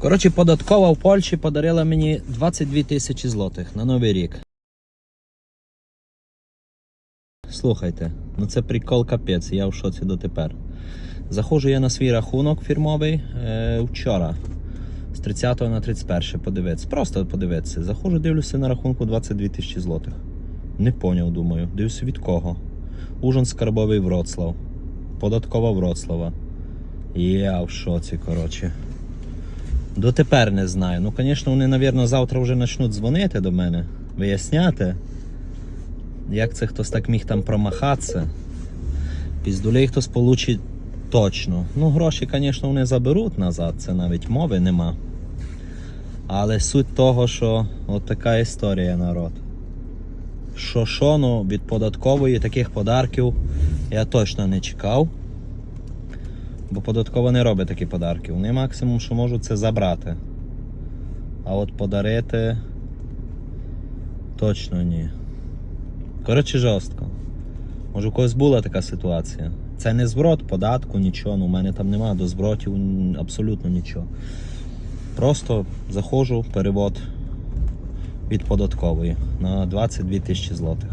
Коротше, податкова в Польщі подарила мені 22 тисячі злотих на Новий рік. Слухайте, ну це прикол капець, я в шоці дотепер. Заходжу я на свій рахунок фірмовий е, вчора. З 30 на 31 подивитися. Просто подивитися. Заходжу, дивлюся на рахунку 22 тисячі злотих. Не поняв, думаю. Дивлюся від кого. Ужин скарбовий Вроцлав. Податкова Вроцлава. Я в шоці, коротше. Дотепер не знаю. Ну, звісно, вони, напевно, завтра вже почнуть дзвонити до мене, виясняти. Як це хтось так міг там промахатися. Піздулей хтось получить точно. Ну, гроші, звісно, вони заберуть назад, це навіть мови нема. Але суть того, що от така історія, народ. Що що, ну, від податкової таких подарків я точно не чекав. Бо податкова не робить такі подарки. Вони максимум, що можуть, це забрати. А от подарити точно ні. Коротше, жорстко. Може, у когось була така ситуація. Це не зброд податку, нічого. Ну, у мене там немає до збротів абсолютно нічого. Просто заходжу, перевод від податкової на 22 тисячі злотих.